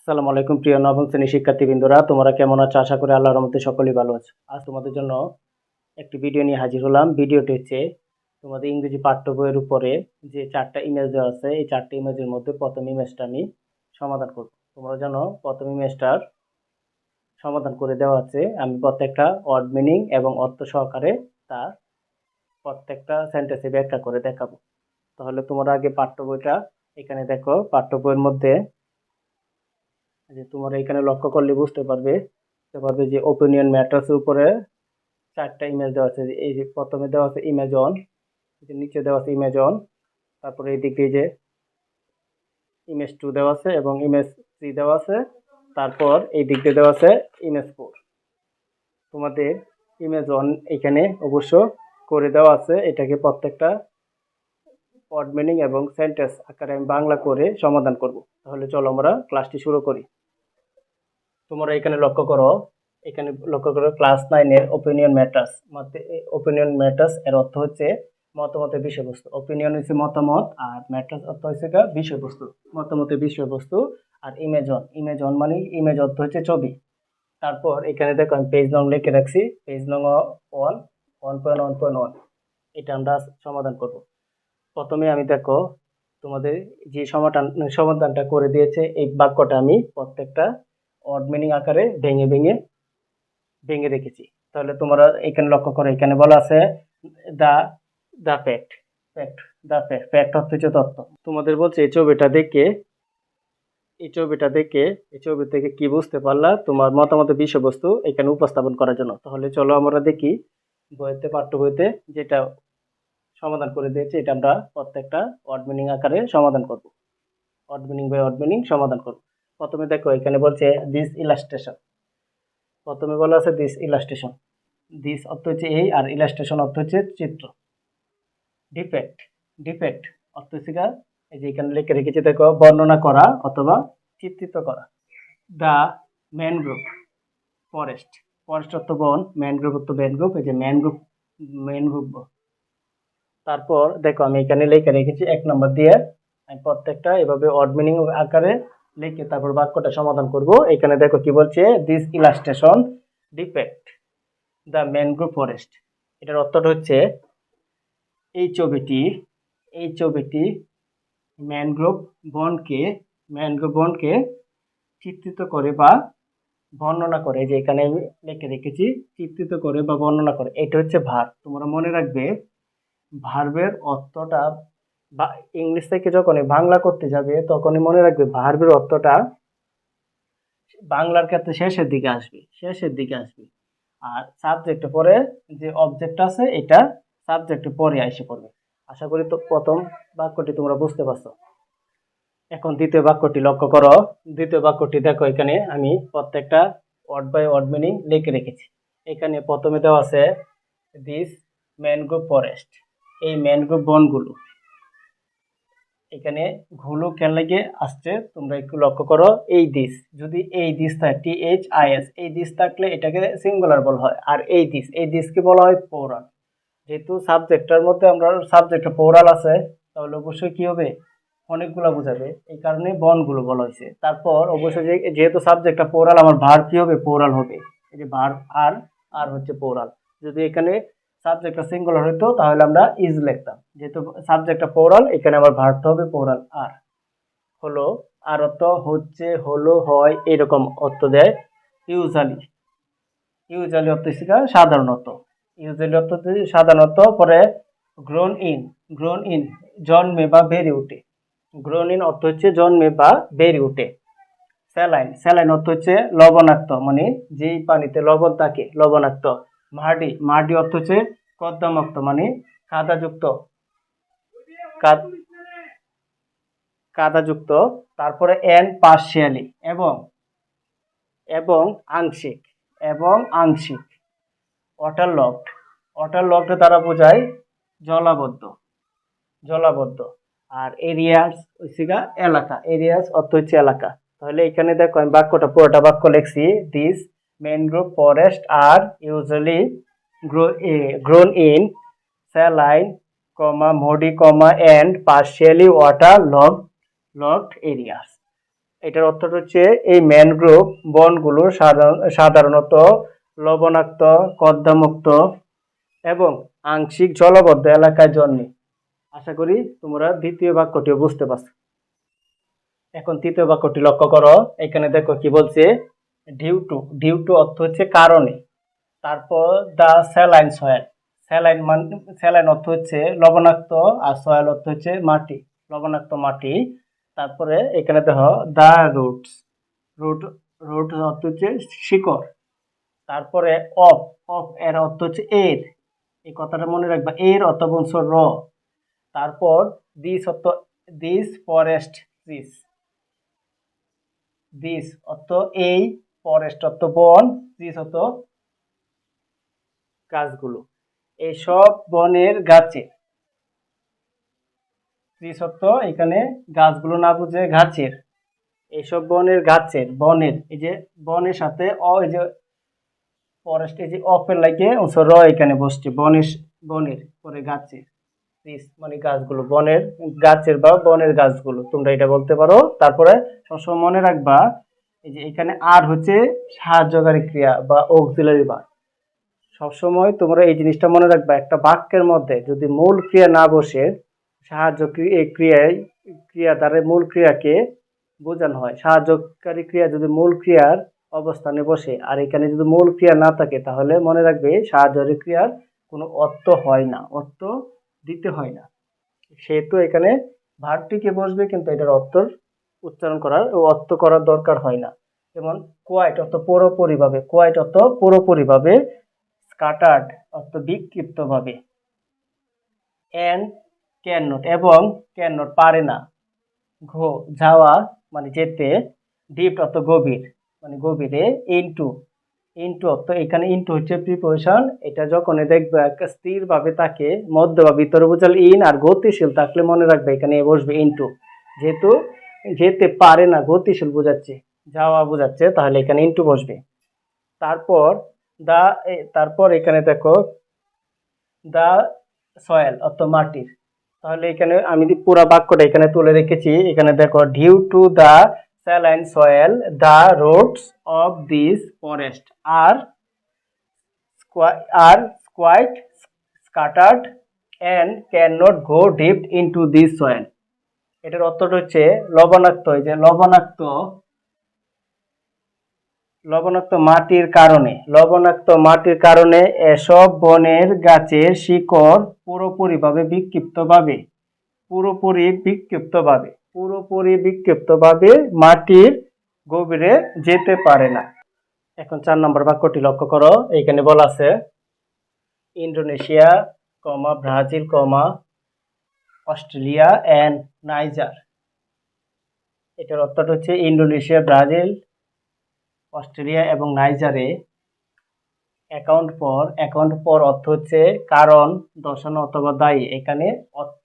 আসসালামু আলাইকুম, প্রিয় নবম শ্রেণির শিক্ষার্থীবৃন্দরা। তোমরা কেমন আছো? আশা করি আল্লাহর রহমতে সকলেই ভালো আছো। আজ তোমাদের জন্য একটি ভিডিও নিয়ে হাজির হলাম। ভিডিওটি হচ্ছে তোমাদের ইংরেজি পাঠ্য বইয়ের উপরে যে চারটা ইমেজ দেওয়া আছে, এই চারটা ইমেজের মধ্যে প্রথম ইমেজটা আমি সমাধান করব। তোমরা জানো, প্রথম ইমেজটার সমাধান করে দেওয়া আছে। আমি প্রত্যেকটা ওয়ার্ড মিনিং এবং অর্থ সহকারে তা প্রত্যেকটা সেন্টেন্সে ব্যাখ্যা করে দেখাবো। তাহলে তোমরা আগে পাঠ্য বইটা এখানে দেখো। পাঠ্য বইয়ের মধ্যে যে তোমরা এখানে লক্ষ্য করলে বুঝতে পারবে বুঝতে পারবে যে ওপিনিয়ন ম্যাটার্সের উপরে চারটা ইমেজ দেওয়া আছে। এই যে প্রথমে দেওয়া আছে ইমেজ অন যে নিচে দেওয়া আছে ইমেজ অন তারপরে এই দিক দিয়ে যে ইমেজ টু দেওয়া আছে এবং ইমেজ থ্রি দেওয়া আছে, তারপর এই দিক দিয়ে দেওয়া আছে ইমেজ ফোর তোমাদের ইমেজ অন এখানে অবশ্য করে দেওয়া আছে, এটাকে প্রত্যেকটা ওয়ার্ড মিনিং এবং সেন্টেন্স আকারে আমি বাংলা করে সমাধান করব। তাহলে চলো আমরা ক্লাসটি শুরু করি। তোমরা এখানে লক্ষ্য করো, এখানে লক্ষ্য করো ক্লাস নাইনের ওপিনিয়ন ম্যাটার্স ওপিনিয়ন ম্যাটার্স এর অর্থ হচ্ছে মতামতের বিষয়বস্তু। ওপিনিয়ন হচ্ছে মতামত, আর ম্যাটার্স অর্থ হচ্ছে গা বিষয়বস্তু। মতামতের বিষয়বস্তু, আর ইমেজ অন ইমেজ অন মানে ইমেজ অর্থ হচ্ছে ছবি। তারপর এখানে দেখো, আমি পেজ নং লিখে রাখছি। পেজ নং one one point one point one এটা আমরা সমাধান করব। প্রথমে আমি দেখো, তোমাদের যে সমাধান, সমাধানটা করে দিয়েছে, এই বাক্যটা আমি প্রত্যেকটা অড মিনিং আকারে ভেঙে ভেঙে ভেঙে রেখেছি। তাহলে তোমরা এখানে লক্ষ্য করো, এখানে বলা আছে the the fact fact the fact fact অর্থ হচ্ছে তথ্য তোমাদের বলছে, এই ছবিটা দেখে, এই ছবিটা দেখে, এই ছবি থেকে কি বুঝতে পারলা? তোমার মতামত বিষয়বস্তু এখানে উপস্থাপন করার জন্য। তাহলে চলো আমরা দেখি বইতে, পাঠ্য বইতে যেটা সমাধান করে দিয়েছে, এটা আমরা প্রত্যেকটা ওয়ার্ড মিনিং আকারে সমাধান করব। Word meaning by word meaning সমাধান করব। প্রথমে দেখো, এখানে বলছে দিস ইলাস্ট্রেশন প্রথমে বলা আছে দিস ইলাস্ট্রেশন দিস অর্থ হচ্ছে এই, আর ইলাস্ট্রেশন অর্থ হচ্ছে চিত্র। ডিফেক্ট ডিফেক্ট অর্থ হচ্ছে এই যে এখানে লিখে রেখেছি, দেখো, বর্ণনা করা অথবা চিত্রিত করা। দ্য ম্যানগ্রোভ ফরেস্ট ফরেস্ট অর্থ বন ম্যানগ্রোভ অর্থ ম্যানগ্রোভ এই যে ম্যানগ্রোভ ম্যানগ্রোভ তারপর দেখো, আমি এখানে লিখে রেখেছি এক নম্বর দিয়ে, আমি প্রত্যেকটা এভাবে অড মিনিং আকারে লিখে তারপর বাক্যটা সমাধান করব। এখানে দেখো কি বলছে this illustration depict the mangrove forest এটার অর্থটা হচ্ছে, এই ছবিটি এই ছবিটি ম্যানগ্রোভ বনকে ম্যানগ্রোভ বনকে চিত্রিত করে বা বর্ণনা করে। যে এখানে লিখে রেখেছি, চিত্রিত করে বা বর্ণনা করে। এটা হচ্ছে ভার তোমরা মনে রাখবে, ভার্বের অর্থটা ইংলিশ থেকে যখনই বাংলা করতে যাবে, তখনই মনে রাখবে ভার্বের অর্থটা বাংলার ক্ষেত্রে শেষের দিকে আসবে, শেষের দিকে আসবে। আর সাবজেক্টের পরে যে অবজেক্ট আছে, এটা সাবজেক্ট পরে এসে পড়বে। আশা করি তো প্রথম বাক্যটি তোমরা বুঝতে পারছ। এখন দ্বিতীয় বাক্যটি লক্ষ্য করো। দ্বিতীয় বাক্যটি দেখো, এখানে আমি প্রত্যেকটা ওয়ার্ড বাই ওয়ার্ড মিনিং লিখে রেখেছি। এখানে প্রথমে দেওয়া আছে দিস ম্যানগ্রোভ ফরেস্ট এই ম্যানগ্রোভ বনগুলো এখানে ঘুলো কেন লাগে আসছে, তোমরা একটু লক্ষ্য করো, এই দিস। যদি এই দিস থাকে টি এইচ আই এস এই দিস থাকলে এটাকে সিঙ্গুলার বলা হয়। আর এই দিস, এই দিসকে বলা হয় পৌরাল যেহেতু সাবজেক্টটার মধ্যে আমরা সাবজেক্টটা পৌরাল আছে, তাহলে অবশ্যই কি হবে? অনেকগুলো বোঝাবে। এই কারণে বনগুলো বলা হয়েছে। তারপর অবশ্যই যেহেতু সাবজেক্টটা পৌরাল আমার ভার কি হবে? পৌরাল হবে। এই যে ভার আর আর হচ্ছে পৌরাল যদি এখানে সাবজেক্টটা সিঙ্গুলার হইতো, তাহলে আমরা ইজ লিখতাম। যেহেতু সাবজেক্টটা পৌরাল এখানে আবার ভারটা হবে পৌরাল আর হলো আর অর্থ হচ্ছে, হলো, হয়, এরকম অর্থ দেয় ইউজালি ইউজালি অর্থ সাধারণত ইউজালি অর্থ। সাধারণত পরে গ্রোন ইন গ্রোন ইন জন্মে বা বেড়ে ওঠে গ্রোন ইন অর্থ হচ্ছে জন্মে বা বেড়ে ওঠে স্যালাইন স্যালাইন অর্থ হচ্ছে লবণাক্ত মানে যেই পানিতে লবণ থাকে, লবণাক্ত। মাটি মাটি অর্থ হচ্ছে কদ্দামুক্ত মানে কাদাযুক্ত। কাদ- কাদাযুক্ত, তারপরে এন পার্শিয়ালি, এবং এবং আংশিক এবং আংশিক। ওয়াটার লকড ওয়াটার লকড দ্বারা বোঝায় জলাবদ্ধ জলাবদ্ধ। আর এরিয়াস হচ্ছে এলাকা এরিয়াস অর্থ হচ্ছে এলাকা। তাহলে এখানে দেখো আমি বাক্যটা পুরোটা বাক্য লিখছি this mangrove forest are usually grown in saline comma muddy comma and partially water lock locked areas এটার অর্থটা হচ্ছে এই ম্যানগ্রোভ বনগুলো সাধারণ- সাধারণত লবণাক্ত, কর্দমুক্ত এবং আংশিক জলবদ্ধ এলাকায় জন্মে। আশা করি তোমরা দ্বিতীয় বাক্যটিও বুঝতে পারছ। এখন তৃতীয় বাক্যটি লক্ষ্য করো। এখানে দেখো কি বলছে ডিউ টু ডিউ টু অর্থ হচ্ছে কারণে। তারপর দ্য স্যালাইন সয়েল। স্যালাইন মান স্যালাইন অর্থ হচ্ছে লবণাক্ত আর সয়েল অর্থ হচ্ছে মাটি, লবণাক্ত মাটি। তারপরে এখানে দেখো দ্য রুটস। রুট রুট অর্থ হচ্ছে শিকড়। তারপরে অফ অফ এর অর্থ হচ্ছে এর। এই কথাটা মনে রাখবা, এর অথবা অংশ র। তারপর দিস অর্থ দিস ফরেস্ট ট্রিস দিস অর্থ এই ফরেস্ট অর্থ বন ট্রিস অর্থ গাছগুলো এইসব বনের গাছে। অর্থ এখানে গাছগুলো না বুঝে গাছের এইসব বনের গাছের, বনের, এই যে বনের সাথে অ, এই যে ফরেস্ট এই যে অফের লাগে র এখানে বসছে, বনের বনের পরে গাছের মানে গাছগুলো, বনের গাছের বা বনের গাছগুলো, তোমরা এটা বলতে পারো। তারপরে সবসময় মনে রাখবা, এই যে এখানে আর হচ্ছে সাহায্যকারী ক্রিয়া বা অক্সিলারি বার সবসময় তোমরা এই জিনিসটা মনে রাখবা, একটা বাক্যের মধ্যে যদি মূল ক্রিয়া না বসে, সাহায্য ক্রিয়ায় ক্রিয়া দ্বারা মূল ক্রিয়াকে বোঝানো হয়। সাহায্যকারী ক্রিয়া যদি মূল ক্রিয়ার অবস্থানে বসে, আর এখানে যদি মূল ক্রিয়া না থাকে, তাহলে মনে রাখবে সাহায্যকারী ক্রিয়ার কোনো অর্থ হয় না, অর্থ দিতে হয় না। সেহেতু এখানে ভার্বটিকে বসবে, কিন্তু এটার অর্থ উচ্চারণ করার, ও অর্থ করার দরকার হয় না। যেমন কোয়াইট অর্থ পুরোপুরিভাবে কোয়াইট অর্থ পুরোপুরিভাবে স্কাটার্ড অর্থ বিক্ষিপ্তভাবে। অ্যান্ড ক্যান নট এবং ক্যান নট পারে না। ঘো, যাওয়া মানে যেতে ডিপ অর্থ গভীর মানে গভীরে ইনটু ইনটু অর্থ এখানে ইনটু হচ্ছে প্রিপোজিশন এটা যখন দেখবে একটা স্থিরভাবে তাকে মধ্য বা ভিতরে বোঝাল ইন আর গতিশীল থাকলে মনে রাখবে, এখানে বসবে ইনটু যেহেতু যেতে পারে না, গতিশীল বোঝাচ্ছে, যাওয়া বোঝাচ্ছে, তাহলে এখানে ইনটু বসবে। তারপর দা তারপর এখানে দেখো, দা, সয়েল, অর্থাৎ মাটির। তাহলে এখানে আমি পুরো বাক্যটা এখানে তুলে রেখেছি, এখানে দেখো due to the saline soil the roots of this forest are are quite scattered and can not go deep into to this soil এটার অর্থটা হচ্ছে লবণাক্ত, এই যে লবণাক্ত লবণাক্ত মাটির কারণে। লবণাক্ত মাটির কারণে এসব বনের গাছের শিকড় পুরোপুরিভাবে বিক্ষিপ্তভাবে, পুরোপুরি বিক্ষিপ্তভাবে পুরোপুরি বিক্ষিপ্তভাবে মাটির গভীরে যেতে পারে না। এখন চার নম্বর বাক্যটি লক্ষ্য করো। এইখানে বলা আছে, Indonesia, comma, Brazil, comma, Australia, and Niger. এটার অর্থটা হচ্ছে ইন্দোনেশিয়া, ব্রাজিল অস্ট্রেলিয়া এবং নাইজারে অ্যাকাউন্ট পর অ্যাকাউন্ট পর অর্থ হচ্ছে কারণ, দর্শন অথবা দায়ী। এখানে অর্থ,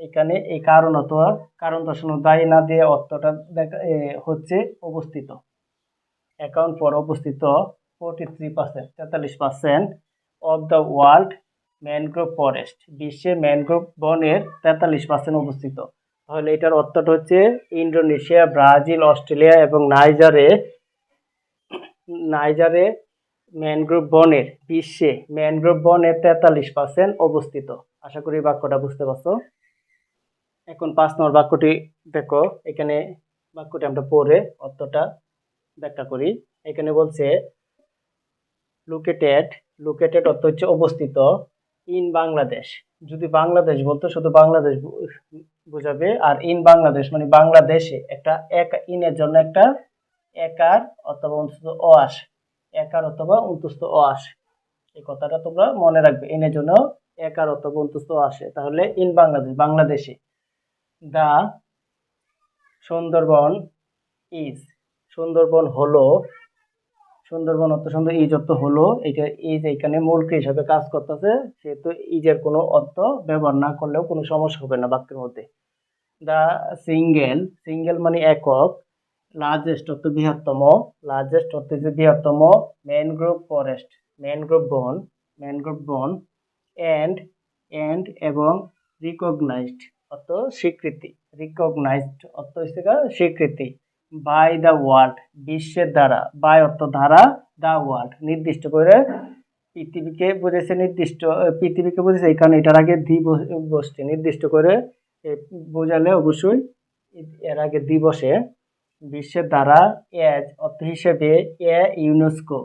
এখানে এই কারণ অথবা কারণ, দর্শানো দায়ী না দিয়ে অর্থটা দেখা হচ্ছে অবস্থিত। অ্যাকাউন্ট পর অবস্থিত ফোরটি থ্রি পার্সেন্ট তেতাল্লিশ percent of the world mangrove forest বিশ্বে ম্যানগ্রোভ বনের তেতাল্লিশ পার্সেন্ট অবস্থিত। তাহলে এটার অর্থটা হচ্ছে ইন্দোনেশিয়া, ব্রাজিল, অস্ট্রেলিয়া এবং নাইজারে নাইজারে ম্যানগ্রোভ বনের বিশ্বে ম্যানগ্রোভ বনের তেতাল্লিশ পার্সেন্ট অবস্থিত। আশা করি বাক্যটা বুঝতে পারছ। এখন পাঁচ নম্বর বাক্যটি দেখো। এখানে বাক্যটি আমরা পড়ে অর্থটা ব্যাখ্যা করি। এখানে বলছে লোকেটেড লোকেটেড অর্থ হচ্ছে অবস্থিত ইন বাংলাদেশ যদি বাংলাদেশ বলতো, শুধু বাংলাদেশ বোঝাবে। আর ইন বাংলাদেশ মানে বাংলাদেশে একটা, এক ইনের জন্য একটা একার অথবা অন্তস্থ অ আসে। একার অথবা অন্তস্থ অ আসে। এই কথাটা তোমরা মনে রাখবে। ইনের জন্য একার অথবা অন্তস্থ আসে। তাহলে ইন বাংলাদেশ, বাংলাদেশে দা সুন্দরবন ইজ সুন্দরবন হলো, সুন্দরবন অর্থ সুন্দর ইজ অর্থ হলো এটা ইজ এখানে মূল হিসাবে কাজ করতেছে, সেহেতু ইজের কোনো অর্থ ব্যবহার না করলেও কোনো সমস্যা হবে না বাক্যের মধ্যে। দা সিঙ্গেল সিঙ্গেল মানে একক। লার্জেস্ট অর্থ বৃহত্তম লার্জেস্ট অর্থ বৃহত্তম ম্যানগ্রোভ ফরেস্ট ম্যানগ্রোভ বন ম্যানগ্রোভ বন অ্যান্ড অ্যান্ড এবং রিকগনাইজড অর্থ স্বীকৃতি। রিকগনাইজড অর্থ হচ্ছে স্বীকৃতি। বাই দ্য ওয়ার্ল্ড বিশ্বের দ্বারা। বাই অর্থ ধারা দ্য ওয়ার্ল্ড নির্দিষ্ট করে পৃথিবীকে বুঝেছে, নির্দিষ্ট পৃথিবীকে বুঝেছে, এই কারণে এটার আগে দি বস- বসছে নির্দিষ্ট করে বোঝালে অবশ্যই এর আগে দি বসে বিশ্বের দ্বারা এজ অর্থ হিসেবে এ ইউনেস্কো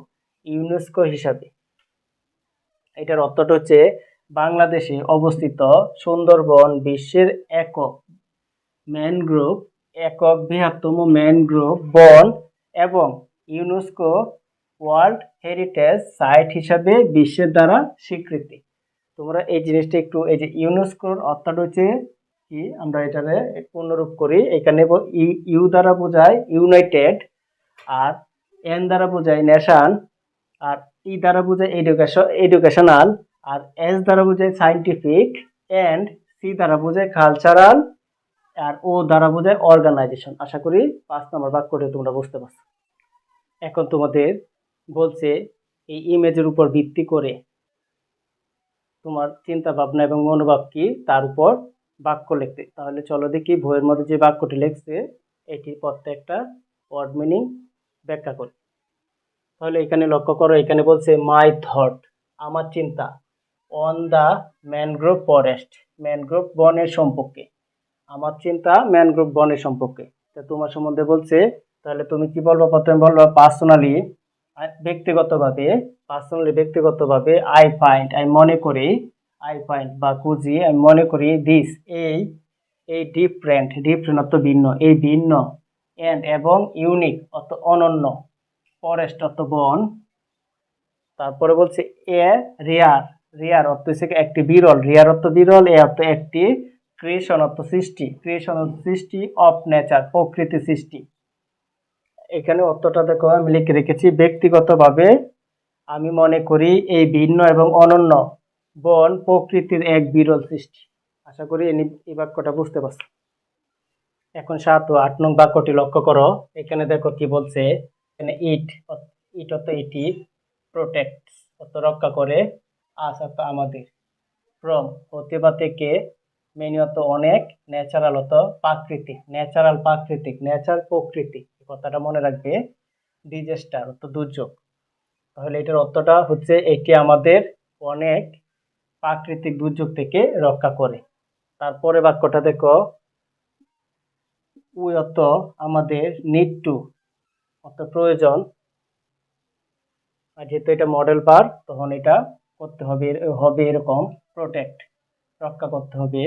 ইউনেস্কো হিসাবে। এটার অর্থটা হচ্ছে বাংলাদেশে অবস্থিত সুন্দরবন বিশ্বের একক ম্যানগ্রোভ, একক বৃহত্তম ম্যানগ্রোভ বন এবং ইউনেস্কো ওয়ার্ল্ড হেরিটেজ সাইট হিসাবে বিশ্বের দ্বারা স্বীকৃতি। তোমরা এই জিনিসটা একটু, এই যে ইউনেস্কোর অর্থটা হচ্ছে কি? আমরা এটারে পুনরূপ করি। এখানে ইউ- দ্বারা বোঝায় ইউনাইটেড আর এন দ্বারা বোঝায় নেশন আর ই দ্বারা বোঝায় এডুকেশন এডুকেশনাল আর এস দ্বারা বোঝায় সাইন্টিফিক অ্যান্ড সি দ্বারা বোঝায় কালচারাল আর ও দ্বারা বোঝায় অর্গানাইজেশন আশা করি পাঁচ নম্বর বাক্যটি তোমরা বুঝতে পারছ। এখন তোমাদের বলছে এই ইমেজের উপর ভিত্তি করে তোমার চিন্তা ভাবনা এবং মনোভাব কি? তার উপর বাক্য লিখতে। তাহলে চলো দেখি বইয়ের মধ্যে যে বাক্যটি লিখছে এটি প্রত্যেকটা ওয়ার্ড মিনিং ব্যাখ্যা করি। তাহলে এখানে লক্ষ্য করো, এখানে বলছে মাই থট আমার চিন্তা on the mangrove forest mangrove বনের সম্পর্কে, আমার চিন্তা ম্যানগ্রোভ বনের সম্পর্কে। তো তোমার সম্বন্ধে বলছে, তাহলে তুমি কি বলব? প্রথমে বলব পার্সোনালি ব্যক্তিগতভাবে পার্সোনালি ব্যক্তিগতভাবে আই ফাইন্ড আমি মনে করি আই ফাইন্ড বা খুঁজি আমি মনে করি দিস এই এই ডিফারেন্ট ডিফারেন্ট অর্থ ভিন্ন, এই ভিন্ন অ্যান্ড এবং ইউনিক অর্থ অনন্য ফরেস্ট অর্থ বন। তারপরে বলছে এ রেয়ার রেয়ার অর্থ হচ্ছে একটি বিরল রেয়ার অর্থ বিরল, এ অর্থ একটি ক্রিয়েশন অর্থ সৃষ্টি ক্রিয়েশন অর্থ সৃষ্টি অফ নেচার প্রকৃতি সৃষ্টি। এখানে অর্থটা দেখো, আমি লিখে রেখেছি, ব্যক্তিগতভাবে আমি মনে করি এই ভিন্ন এবং অনন্য। বন প্রকৃতির এক বিরল সৃষ্টি। আশা করি এই বাক্যটা বুঝতে পারছ। এখন সাত ও আট নং বাক্যটি লক্ষ্য করো। এখানে দেখো কি বলছে, এখানে ইট ইট অত এটি প্রোটেক্ট অত রক্ষা করে আস অর্থ আমাদের। ফ্রম হতে থেকে মেনি অর্থ অনেক ন্যাচারাল অত প্রাকৃতিক। ন্যাচারাল প্রাকৃতিক ন্যাচার প্রকৃতি কথাটা মনে রাখবে। ডিজাস্টার অত দুর্যোগ। তাহলে এটার অর্থটা হচ্ছে এটি আমাদের অনেক প্রাকৃতিক দুর্যোগ থেকে রক্ষা করে। তারপরে বাক্যটা দেখো অর্থ আমাদের নিড টু অর্থ প্রয়োজন। আর যেহেতু এটা মডেল পার তখন এটা করতে হবে হবে এরকম প্রোটেক্ট রক্ষা করতে হবে।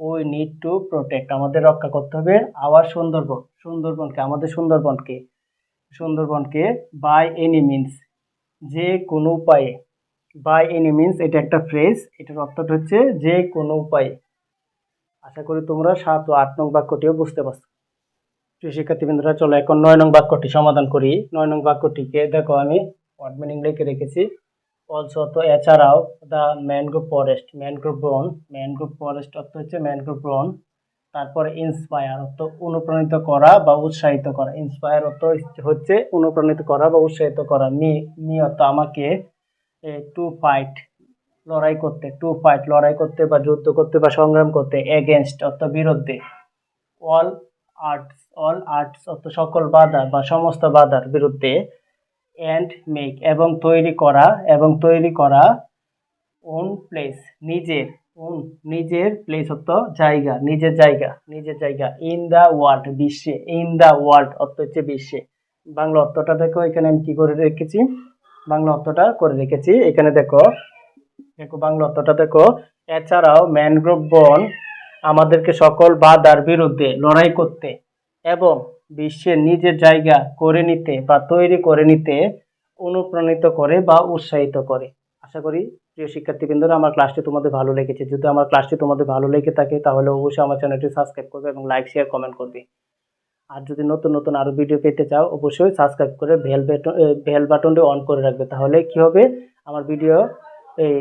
উই নিড টু প্রোটেক্ট আমাদের রক্ষা করতে হবে আওয়ার সুন্দরবন, সুন্দরবনকে, আমাদের সুন্দরবনকে সুন্দরবনকে বাই এনি মিনস যে কোনো উপায়ে। বাই এনি মিনস এটা একটা ফ্রেজ এটার অর্থটা হচ্ছে যে কোনো উপায়ে। আশা করি তোমরা সাত ও আট নং বাক্যটিও বুঝতে পারছ। প্রিয় শিক্ষার্থীবৃন্দরা চলো এখন নয় নং বাক্যটি সমাধান করি। নয় নং বাক্যটিকে, দেখো আমি ওয়ার্ড মিনিং লিখে রেখেছি। অলসো তো এছাড়াও দ্য ম্যানগ্রোভ ফরেস্ট ম্যানগ্রোভ বন ম্যানগ্রোভ ফরেস্ট অর্থ হচ্ছে ম্যানগ্রোভ বন তারপরে ইন্সপায়ার অর্থ অনুপ্রাণিত করা বা উৎসাহিত করা। ইন্সপায়ার অর্থ হচ্ছে অনুপ্রাণিত করা বা উৎসাহিত করা। মি মি অর্থ আমাকে টু ফাইট লড়াই করতে টু ফাইট লড়াই করতে বা যুদ্ধ করতে বা সংগ্রাম করতে এগেনস্ট অর্থ বিরুদ্ধে। অল আর্টস অল আর্টস অর্থ সকল বাধা বা সমস্ত বাধার বিরুদ্ধে অ্যান্ড মেক এবং তৈরি করা এবং তৈরি করা ওন প্লেস নিজের ওন নিজের প্লেস অর্থ জায়গা, নিজের জায়গা নিজের জায়গা ইন দ্য ওয়ার্ল্ড বিশ্বে ইন দ্য ওয়ার্ল্ড অর্থ হচ্ছে বিশ্বে। বাংলা অর্থটা দেখো, এখানে আমি কী করে রেখেছি? বাংলা অর্থটা করে রেখেছি। এখানে দেখো দেখো বাংলা অর্থটা দেখো, এছাড়াও ম্যানগ্রোভ বন আমাদেরকে সকল বাধার বিরুদ্ধে লড়াই করতে এবং বিশ্বের নিজের জায়গা করে নিতে বা তৈরি করে নিতে অনুপ্রাণিত করে বা উৎসাহিত করে। আশা করি প্রিয় শিক্ষার্থীবৃন্দরা, আমার ক্লাসটি তোমাদের ভালো লেগেছে। যদি আমার ক্লাসটি তোমাদের ভালো লেগে থাকে, তাহলে অবশ্যই আমার চ্যানেলটি সাবস্ক্রাইব করবে এবং লাইক শেয়ার কমেন্ট করবে। আর যদি নতুন নতুন আরও ভিডিও পেতে চাও, অবশ্যই সাবস্ক্রাইব করে বেল বাটন বেল বাটনটি অন করে রাখবে। তাহলে কি হবে? আমার ভিডিও এই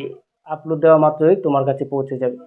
আপলোড দেওয়া মাত্রই তোমার কাছে পৌঁছে যাবে।